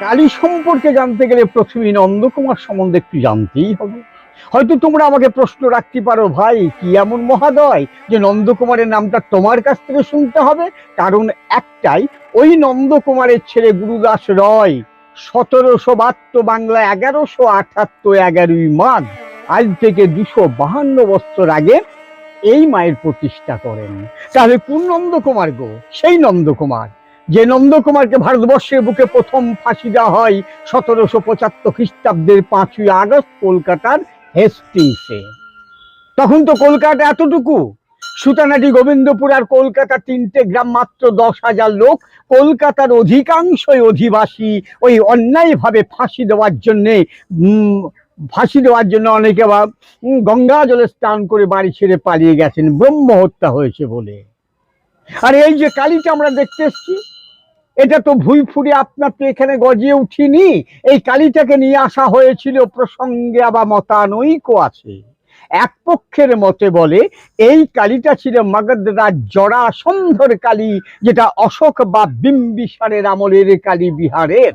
কালী সম্পর্কে জানতে গেলে প্রথমে নন্দকুমার সম্বন্ধে একটু জানতেই হবে। হয়তো তোমরা আমাকে প্রশ্ন রাখতে পারো, ভাই, কি এমন মহাদয় যে নন্দকুমারের নামটা তোমার কাছ থেকে শুনতে হবে? কারণ একটাই, ওই নন্দকুমারের ছেলে গুরুদাস রয়, সতেরোশো বাহাত্তর বাংলা এগারোশো আঠাত্তর এগারোই মাঘ, আজ থেকে দুশো বাহান্ন বছর আগে এই মায়ের প্রতিষ্ঠা করেন। তাহলে কোন নন্দকুমার গো? সেই নন্দকুমার। যে নন্দকুমারকে ভারতবর্ষের বুকে প্রথম ফাঁসি দেওয়া হয় সতেরোশো পঁচাত্তর খ্রিস্টাব্দের পাঁচই আগস্ট কলকাতার হেস্টিংসে। তখন তো কলকাতা এতটুকু। সুতানাটি গোবিন্দপুর আর কলকাতা তিনটে গ্রাম মাত্র দশ হাজার লোক। কলকাতার অধিকাংশই অধিবাসী ওই অন্যায়ভাবে ফাঁসি দেওয়ার জন্যে ফাঁসি দেওয়ার জন্য অনেকে বা গঙ্গা জলে স্নান করে বাড়ি ছেড়ে পালিয়ে গেছেন। ব্রহ্ম হত্যা হয়েছে বলে। আর এই যে কালীটা আমরা দেখতে এসছি এটা তো ভুই ফুরে আপনার তো এখানে গজিয়ে উঠিনি। এই কালীটাকে নিয়ে আসা হয়েছিল প্রসঙ্গে আবার মতানৈক্য আছে। এক পক্ষের মতে বলে, এই কালীটা ছিল মগধরাজ জরাসন্ধর কালী, যেটা অশোক বা বিম্বিসারের আমলের কালী বিহারের।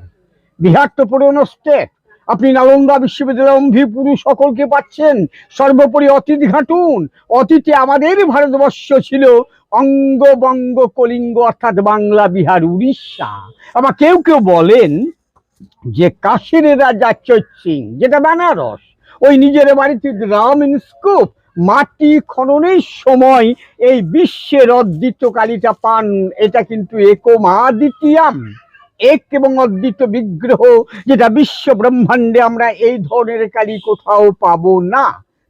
বিহার তো পুরনো স্টেট আপনি নালন্দা বিশ্ববিদ্যালয়ের বিশ্ববিদ্যালয় অম্ভিপুরু সকলকে পাচ্ছেন। সর্বোপরি অতীত ঘাটুন। অতীতে আমাদের ভারতবর্ষ ছিল অঙ্গবঙ্গ কলিঙ্গ, অর্থাৎ বাংলা, বিহার, উড়িষ্যা। আবার কেউ কেউ বলেন যে কাশীর রাজা সিং, যেটা বেনারস, ওই নিজের বাড়িতে রাম স্কুপ মাটি খননের সময় এই বিশ্বের অদ্বিত কালীটা পান। এটা কিন্তু একমা দ্বিতীয়াম এক এবং অদ্বিত বিগ্রহ, যেটা বিশ্ব ব্রহ্মাণ্ডে আমরা এই ধরনের কালী কোথাও পাবো না।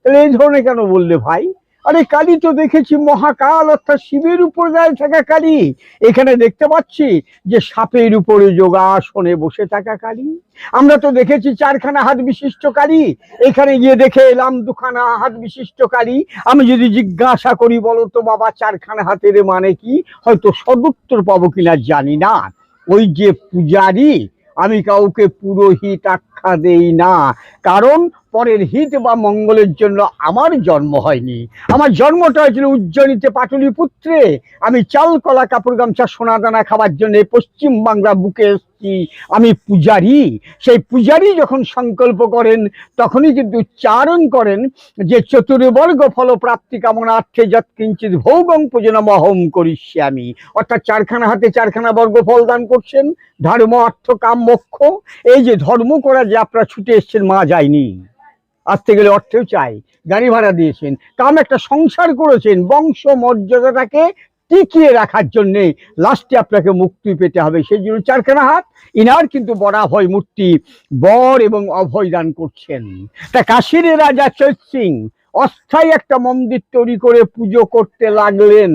তাহলে এই ধরনের কেন বললে ভাই? আরে কালী তো দেখেছি মহাকাল, অর্থাৎ শিবের উপর দাঁড়িয়ে থাকা কালী। এখানে দেখতে পাচ্ছি যে সাপের উপরে যোগাসনে বসে থাকা কালী। আমরা তো দেখেছি চারখানা হাত বিশিষ্ট কালী। এখানে গিয়ে দেখে এলাম দুখানা হাত বিশিষ্ট কালী। আমি যদি জিজ্ঞাসা করি, বলো তো বাবা, চারখানা হাতের মানে কি? হয়তো সদুত্তর পাবো কিনা জানি না। ওই যে পূজারি আমি কাউকে পুরোহিত আখ্যা দেই না। কারণ পরের হিত বা মঙ্গলের জন্য আমার জন্ম হয়নি। আমার জন্মটা হয়েছিল উজ্জয়িনীতে পাটলিপুত্রে। আমি চাল, কলা, কাপড়, গামছা, সোনা, দানা খাবার জন্য পশ্চিম বাংলা বুকে এসেছি। আমি পূজারি। সেই পূজারি যখন সংকল্প করেন, তখনই কিন্তু উচ্চারণ করেন যে, চতুর্বর্গ ফল প্রাপ্তি কামনার্থে যৎ কিঞ্চিত ভৌগং পূজনম অহম করিষ্যে আমি। অর্থাৎ চারখানা হাতে চারখানা বর্গ ফল দান করছেন। ধর্ম, অর্থ, কাম, মোক্ষ। এই যে ধর্ম করা যে আপনারা ছুটে এসছেন, মা যায়নি। আসতে গেলে অর্থেও চাই। গাড়ি ভাড়া দিয়েছেন, কাম একটা সংসার করেছেন, বংশ মর্যাদাটাকে টিকিয়ে রাখার জন্যে লাস্টে আপনাকে মুক্তি পেতে হবে। সেই জন্য চারখানা হাত, ইনার কিন্তু বরাভয় মূর্তি, বর এবং অভয় দান করছেন। তা কাশীর রাজা চৈত সিং, অস্থায়ী একটা মন্দির তৈরি করে পুজো করতে লাগলেন।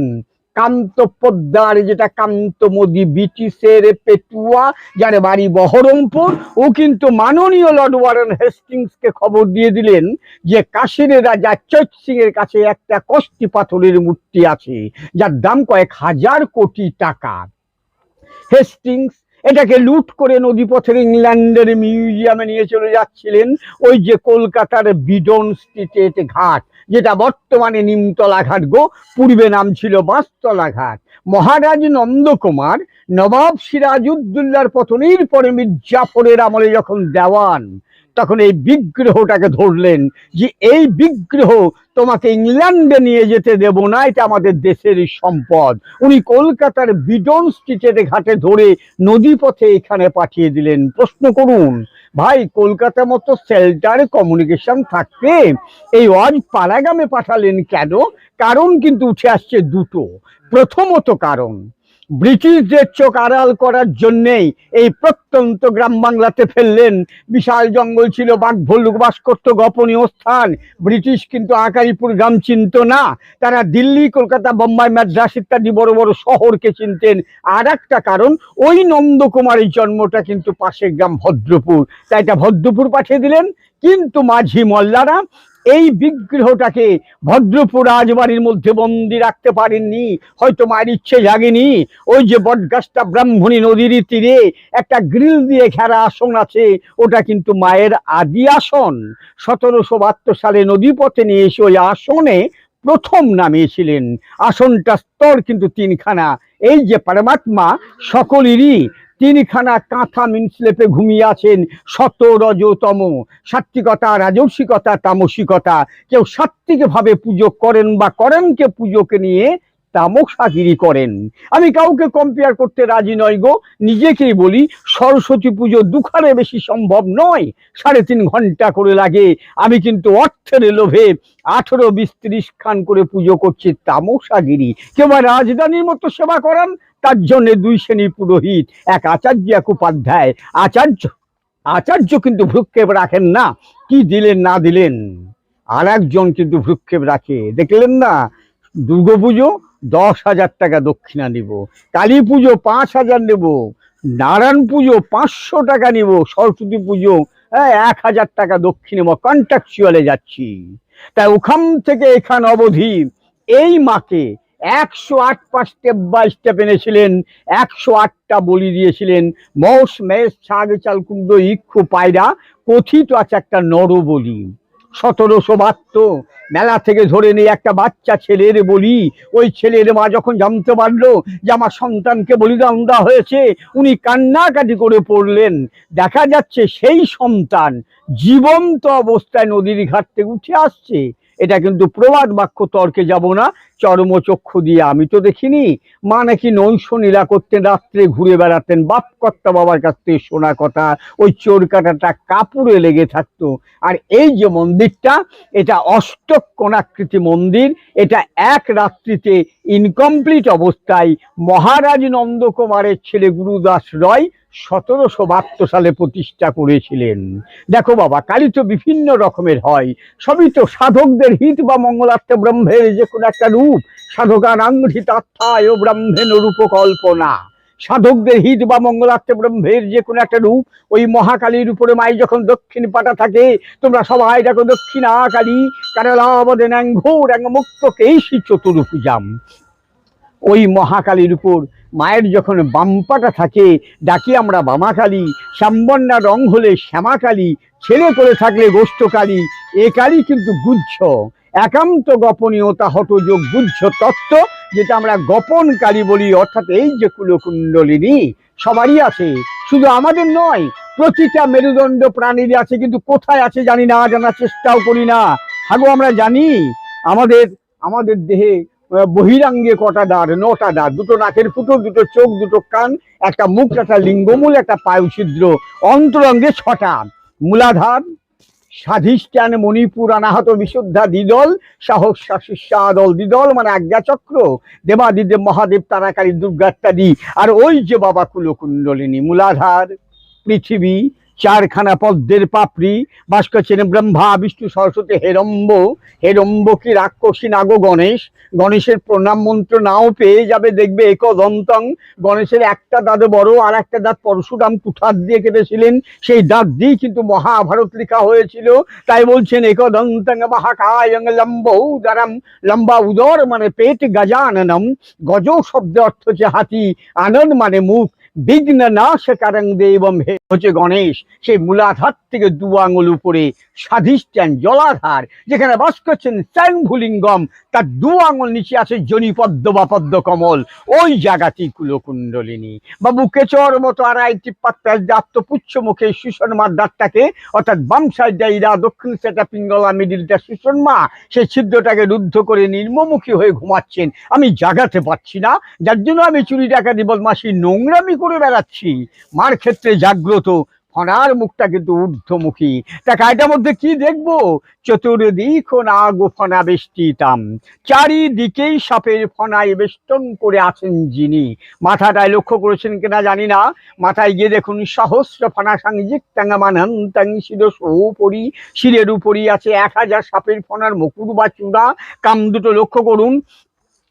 কান্ত পোদ্দার যেটা কান্তমদি ব্রিটিশের পেটুয়া, যার বাড়ি বহরমপুর, ও কিন্তু মাননীয় লর্ড ওয়ারেন হেস্টিংসকে খবর দিয়ে দিলেন যে কাশীর রাজা চৈত সিং এর কাছে একটা কষ্টি পাথরের মূর্তি আছে, যার দাম কয়েক হাজার কোটি টাকা। হেস্টিংস এটাকে লুট করে নদীপথের ইংল্যান্ডের মিউজিয়ামে নিয়ে চলে যাচ্ছিলেন, ওই যে কলকাতার বিডন স্ট্রিটের ঘাট। যেটা বর্তমানে নিমতলা ঘাট গো, পূর্বে নাম ছিল বাঁশতলা ঘাট মহারাজ নন্দকুমার নবাব সিরাজউদ্দৌলার পতনের পরে মির্জাফরের আমলে যখন দেওয়ান, তখন এই বিগ্রহটাকে ধরলেন যে এই বিগ্রহ তোমাকে ইংল্যান্ডে নিয়ে যেতে দেব না, এটা আমাদের দেশের সম্পদ। উনি কলকাতার বিডন স্ট্রিটের ঘাটে ধরে নদীপথে এখানে পাঠিয়ে দিলেন। প্রশ্ন করুন ভাই, কলকাতা মতো সেল্টার কমিউনিকেশন থাকতে এই ওয়াজ পাড়াগামে পাঠালেন কেন? কারণ কিন্তু উঠে আসছে দুটো। প্রথমত কারণ ব্রিটিশদের চোখ আড়াল করার জন্যেই এই প্রত্যন্ত গ্রাম বাংলাতে ফেললেন। বিশাল জঙ্গল ছিল, বাঘ, ভল্লুক বাস করতো গোপনীয় স্থান। ব্রিটিশ কিন্তু আকারিপুর গ্রাম চিনত না। তারা দিল্লি, কলকাতা, বোম্বাই, মাদ্রাস ইত্যাদি বড় বড় শহরকে চিনতেন। আর একটা কারণ, ওই নন্দকুমারের জন্মটা কিন্তু পাশের গ্রাম ভদ্রপুর। তাই এটা ভদ্রপুর পাঠিয়ে দিলেন। কিন্তু মাঝি মোল্লারা এই বিগ্রহটাকে ভদ্রপুর রাজবাড়ির মধ্যে বন্দি রাখতে পারেননি। হয়তো মায়ের ইচ্ছে জাগেনি। ওই যে বটগাছটা ব্রাহ্মণী নদীর তীরে একটা গ্রিল দিয়ে ঘেরা আসন আছে। ওটা কিন্তু মায়ের আদি আসন। সতেরোশো বাহাত্তর সালে নদীপথে নিয়ে এসে ওই আসনে প্রথম নামিয়েছিলেন। আসনটা স্তর কিন্তু তিনখানা। এই যে পরমাত্মা, সকলেরই তিনখানা কাঁথা মিনস্লেপে ঘুমিয়ে আছেন শত রজতম সাত্বিকতা রাজস্বিকতা, তামসিকতা। কেউ সাত্বিক ভাবে পুজো করেন বা করেনকে পুজোকে নিয়ে তামসাগিরি করেন। আমি কাউকে কম্পেয়ার করতে রাজি নয় গো। নিজেকেই বলি, সরস্বতী পুজো দুখারে বেশি সম্ভব নয়, সাড়ে তিন ঘণ্টা করে লাগে। আমি কিন্তু অর্থের লোভে আঠেরো বিশ খান করে পুজো করছি তামসাগিরি। কেউ রাজধানীর মতো সেবা করান তার দুই শ্রেণি পুরোহিত, এক আচার্য, এক উপাধ্যায়। আচার্য আচার্য কিন্তু ভ্রুক্ষেপ রাখেন না। কি দিলেন, না দিলেন? আর একজন কিন্তু ভ্রুক্ষেপ রাখে। দেখলেন না? দুর্গাপুজো দশ হাজার টাকা দক্ষিণা নিব। কালী পুজো, পাঁচ হাজার নেব। নারায়ণ পুজো, পাঁচশো টাকা নিব। সরস্বতী পুজো হ্যাঁ এক হাজার টাকা দক্ষিণে। কন্ট্রাকচুয়ালে যাচ্ছি। তাই ওখান থেকে এখান অবধি এই মাকে একশো আট পাঁচ স্টেপ বাই স্টেপ এনেছিলেন, একশো আটটা বলি দিয়েছিলেন। মৌস, মেষ ছাগ চাল কুন্ড ইক্ষু, পায়রা, কথিত আছে একটা নর বলি সতেরোশো বাহাত্তর, মেলা থেকে ধরে নিয়ে একটা বাচ্চা ছেলের বলি। ওই ছেলের মা যখন জানতে পারল যে আমার সন্তানকে বলিদান দেওয়া হয়েছে, উনি কান্নাকাটি করে পড়লেন। দেখা যাচ্ছে সেই সন্তান জীবন্ত অবস্থায় নদীর ঘাট থেকে উঠে আসছে। এটা কিন্তু প্রবাদ বাক্য, তর্কে যাব না। চর্মচক্ষু দিয়ে আমি তো দেখিনি। মা নাকি নৈশ নীলা করতেন, রাত্রে ঘুরে বেড়াতেন বাপ কর্তা বাবার কাছ থেকে শোনা কথা, ওই চোর কাটাটা কাপড়ে লেগে থাকতো। আর এই যে মন্দিরটা, এটা অষ্টক কোণাকৃতি মন্দির, এটা এক রাত্রিতে ইনকমপ্লিট অবস্থায় মহারাজ নন্দকুমারের ছেলে গুরুদাস রয় সতেরোশো বাহাত্তর সালে প্রতিষ্ঠা করেছিলেন। দেখো বাবা কালী তো বিভিন্ন রকমের হয়। সবই তো সাধকদের হিত বা মঙ্গলার্থে ব্রহ্মের যে কোনো একটা রূপ সাধকানাঙ্ঘিতাত্থায় ব্রহ্মেন রূপকল্পনা সাধকদের হিত বা মঙ্গলার্থে ব্রহ্মের যে কোনো একটা রূপ, ওই মহাকালীর উপরে মাই যখন দক্ষিণ পাটা থাকে, তোমরা সবাই দেখো দক্ষিণা কালী কারালাবদে ন্যাঙ্ঘোর মুক্ত কেশি চতুর্ভুজাম। ওই মহাকালীর উপর মায়ের যখন বামপাটা থাকে, ডাকি আমরা বামাকালী শ্যামবন্যা রং হলে শ্যামাকালী, ছেলে করে থাকলে গোষ্ঠকালী, এ কালী কিন্তু গুজ্জ। একান্ত গোপনীয়তা, হতযোগ গুজ্জ তত্ত্ব, যেটা আমরা গোপন কালী বলি, অর্থাৎ এই যে কুলকুণ্ডলিনী, সবারই আছে। শুধু আমাদের নয়, প্রতিটা মেরুদণ্ড প্রাণীর আছে, কিন্তু কোথায় আছে জানি না, জানার চেষ্টাও করি না। হাগো আমরা জানি, আমাদের আমাদের দেহে বহিরাঙ্গে কটা দাঁড় নটা দাঁড় দুটো নাকের ফুটো, দুটো চোখ, দুটো কান, একটা মুখ, একটা লিঙ্গমূল, একটা পায়ু ছিদ্র অন্তরঙ্গে ছটা। মূলাধার স্বাধিষ্ঠান মণিপুর আনাহত বিশুদ্ধা দ্বিদল সাহস শিষ্যাদল দ্বিদল মানে আজ্ঞাচক্র। দেবাদিদেব মহাদেব তারাকারী দুর্গাত্যাদি। আর ওই যে বাবা কুলকুণ্ডলিনী, মূলাধার, পৃথিবী চারখানা পদ্মের পাপড়ি বাস করছেন ব্রহ্মা, বিষ্ণু সরস্বতী হেরম্ব হেরম্ব কি রাক্ষসী নাগো গণেশ? গণেশের প্রণাম মন্ত্র নাও পেয়ে যাবে, দেখবে একদন্তং। গণেশের একটা দাঁত বড় আর একটা দাঁত পরশুরাম কুঠার দিয়ে কেটেছিলেন। সেই দাঁত দিয়েই কিন্তু মহাভারত লেখা হয়েছিল। তাই বলছেন, একদন্তং মহাকায়ং লম্ব উদারাম। লম্বা উদর মানে পেট গজাননম। গজ শব্দ অর্থ হচ্ছে হাতি আনন্দ মানে মুখ। বিঘ্ন নাশ কারং দেবম হে। হচ্ছে গণেশ, সেই মূলাধার থেকে দু আঙুল উপরে স্বাধিষ্ঠান জলাধার, যেখানে বাস করছেন স্যাংভুলিঙ্গম, তার দু আঙুল নিচে আছে জনিপদ্ম বা পদ্ম কমল। ওই জায়গাটি কুলকুণ্ডলিনী। বাবু কেচর মতো আড়াইটি পাত্তার আত্মপুচ্ছ মুখে সুষণমার দাঁতটাকে, অর্থাৎ বাম সাইডটা ইরা দক্ষিণ সাইডটা পিঙ্গলা মিডিলটা সুষণমা সেই ছিদ্রটাকে রুদ্ধ করে নির্মমুখী হয়ে ঘুমাচ্ছেন। আমি জাগাতে পারছি না, যার জন্য আমি চুরি ডাকাতি বদমাসি নোংরামি করে বেড়াচ্ছি। মার ক্ষেত্রে জাগ্রত ফনার মুখটা কিন্তু ঊর্ধ্বমুখী। তা কায়টার মধ্যে কি দেখব? চতুর্দিক না গোফনা বেষ্টিতাম। চারিদিকেই সাপের ফনায় বেষ্টন করে আছেন যিনি। মাথাটায় লক্ষ্য করেছেন কিনা জানি না। মাথায় গিয়ে দেখুন, সহস্র ফনা সাংজিক টাঙ্গামানন টাং শিরস উপরি শিরের উপরই আছে এক হাজার সাপের ফনার মুকুর বা চূড়া। কাম দুটো লক্ষ্য করুন।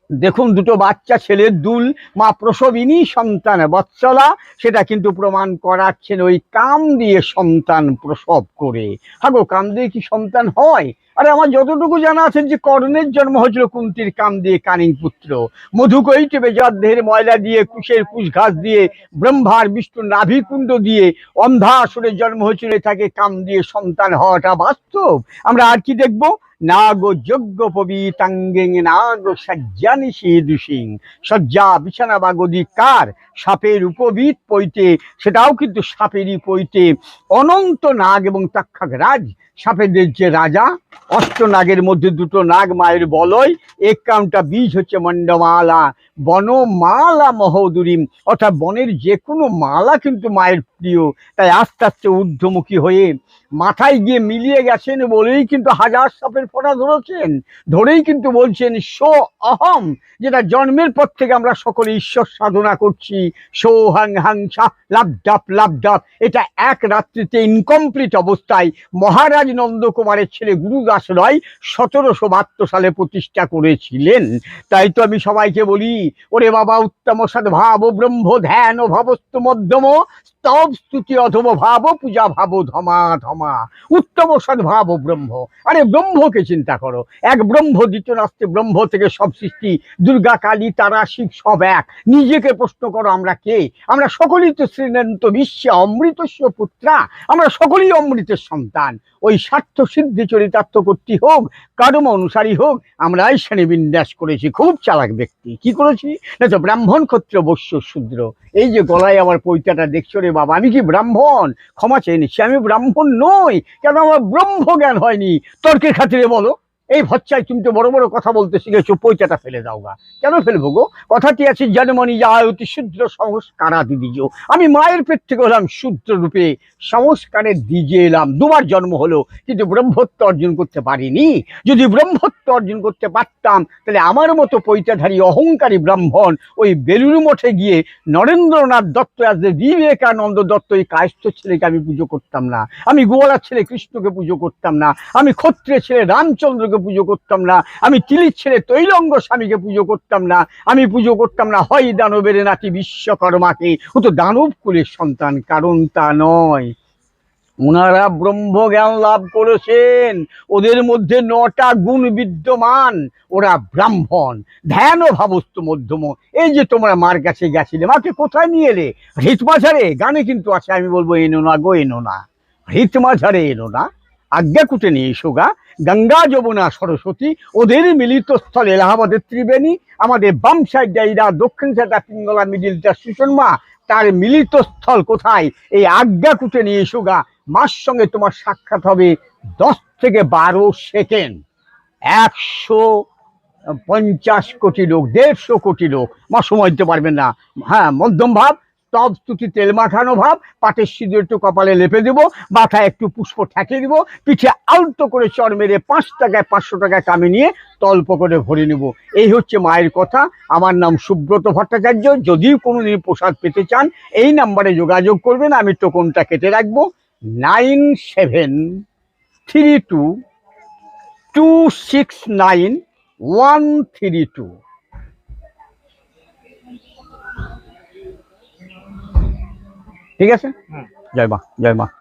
দেখুন দুটো বাচ্চা ছেলের দুল, মা প্রসবিনী, সন্তান বৎসলা। সেটা কিন্তু প্রমাণ করাচ্ছেন ওই কাম দিয়ে সন্তান প্রসব করে। হাগো, কাম দিয়ে কি সন্তান হয়? আরে আমার যতটুকু জানা আছে যে কর্ণের জন্ম হয়েছিল কুন্তির কাম দিয়ে কানিং পুত্র মধুকৈটেবে যার দেহের ময়লা দিয়ে, কুশের কুশ ঘাস দিয়ে, ব্রহ্মার বিষ্ণু নাভিকুণ্ড দিয়ে অন্ধাসুরের জন্ম হয়েছিল তাকে কাম দিয়ে সন্তান হওয়াটা বাস্তব। আমরা আর কি দেখব? নাগ যজ্ঞ পবিতাঙ্গেং নাগ সজ্জানি সিং। সজ্জা বিছানা বা গদি কার? সাপের উপবিত পৈতে। সেটাও কিন্তু সাপেরই পৈতে। অনন্ত নাগ এবং তাক্ষাক রাজ সাপেদের যে রাজা অষ্ট নাগের মধ্যে দুটো নাগ মায়ের বলয়, এক কামটা বীজ হচ্ছে মণ্ডমালা। বনমালা মহোদুরিম। অর্থাৎ বনের যে কোনো মালা কিন্তু মায়ের প্রিয়। তাই আস্তে আস্তে ঊর্ধ্বমুখী হয়ে মাথায় গিয়ে মিলিয়ে গেছেন বলেই কিন্তু হাজার সাপের ফোঁটা ধরেছেন। ধরেই কিন্তু বলছেন সো অহম যেটা জন্মের পর থেকে আমরা সকলে ঈশ্বর সাধনা করছি। সো হাং হাং সা, লাভ ডাপ লাভ ডাপ। এটা এক রাত্রিতে ইনকমপ্লিট অবস্থায় মহারাজ নন্দকুমারের ছেলে গুরুদাস রায় সতেরোশো বাহাত্তর সালে প্রতিষ্ঠা করেছিলেন। তাই তো আমি সবাইকে বলি ওরে বাবা উত্তম সদ্ভাব ব্রহ্ম ধ্যান ভবস্ত মধ্যম, স্তব স্তুতি অধম ভাব, পূজা ভাব ধমা ধমা। উত্তম সদ্ভাব ব্রহ্ম। আরে ব্রহ্মকে চিন্তা করো। এক ব্রহ্ম দ্বিতীয় নাস্তে ব্রহ্ম থেকে সব সৃষ্টি, দুর্গা, কালী, তারা শিব সব এক। নিজেকে প্রশ্ন করো, আমরা কে? আমরা সকলেই তো শ্রীনন্ত বিশ্বে অমৃতস্য পুত্রা। আমরা সকলেই অমৃতের সন্তান। ওই স্বার্থ সিদ্ধি চরিতার্থ করতে হোক, কর্ম অনুসারী হোক, আমরা আমরাই শ্রেণি বিন্যাস করেছি। খুব চালাক ব্যক্তি। কি করেছি? না তো ব্রাহ্মণ ক্ষত্র বৈশ্য শূদ্র। এই যে গলায় আমার পৈতাটা দেখছ রে বাবা, আমি কি ব্রাহ্মণ? ক্ষমা চেয়ে নিচ্ছি, আমি ব্রাহ্মণ নই, কেন আমার ব্রহ্ম জ্ঞান হয়নি? তর্কের খাতিরে বলো। এই ভচ্চায় তুমি তো বড় বড় কথা বলতে শিখেছো, পৈতাটা ফেলে দাও গা কেন ফেলব গো? কথাটি আছে, জন্মনি যায় অতি শুদ্র সংস্কারা দিদিজ। আমি মায়ের পেট থেকে হলাম শুদ্র রূপে সংস্কারের দিজে এলাম। দুবার জন্ম হলো, কিন্তু ব্রহ্মত্ব অর্জন করতে পারিনি। যদি ব্রহ্মত্ব অর্জন করতে পারতাম, তাহলে আমার মতো পৈতাধারী অহংকারী ব্রাহ্মণ ওই বেলুর মঠে গিয়ে নরেন্দ্রনাথ দত্ত আজ বিবেকানন্দ দত্ত, এই কায়স্থ ছেলেকে আমি পুজো করতাম না। আমি গোয়ালার ছেলে কৃষ্ণকে পুজো করতাম না। আমি ক্ষত্রিয় ছেলে রামচন্দ্রকে পুজো করতাম না। আমি তিলির ছেলে তৈলঙ্গ স্বামীকে পুজো করতাম না। আমি পুজো করতাম না, হয় দানবের নাতি বিশ্বকর্মাকে। ও তো দানব কুলের সন্তান, কারণ তা নয়। ওনারা ব্রহ্মজ্ঞান লাভ করেছেন। ওদের মধ্যে নটা গুণ বিদ্যমান। ওরা ব্রাহ্মণ। ধ্যান ও ভাবস্থ মধ্যম। এই যে তোমরা মার কাছে গেছিলে, মাকে কোথায় নিয়ে এলে? হৃতমাঝারে গানে কিন্তু আছে, আমি বলব, এনো না গো, এনো না। হৃতমাঝারে এনো না। আজ্ঞাকুটে নিয়ে এসো গা গঙ্গা, যমুনা, সরস্বতী, ওদের মিলিত স্থল এলাহাবাদের ত্রিবেণী, আমাদের বাম সাইড ডাইরা দক্ষিণ সাইডটা পিঙ্গলা মিডিলটা সুষমা তার মিলিত স্থল কোথায়? এই আজ্ঞাকুটে নিয়ে এসো গা মার সঙ্গে তোমার সাক্ষাৎ হবে দশ থেকে বারো সেকেন্ড একশো পঞ্চাশ কোটি লোক, দেড়শো কোটি লোক। মা, সময় দিতে পারবেন না। হ্যাঁ মধ্যম ভাব। তব স্তুতি তেল মাখানো ভাব, পাটের সিঁদুর একটু কপালে লেপে দেবো, মাথায় একটু পুষ্প ঠেকে দিব, পিঠে আলতো করে চর মেরে পাঁচ টাকায় পাঁচশো টাকায় কামে নিয়ে তল্প করে ভরে নেব। এই হচ্ছে মায়ের কথা। আমার নাম সুব্রত ভট্টাচার্য। যদিও কোনো দিন প্রসাদ পেতে চান, এই নাম্বারে যোগাযোগ করবেন, আমি টোকনটা কেটে রাখব। Nine seven three two two six nine, one three two. ঠিক আছে? জয় মা জয় মা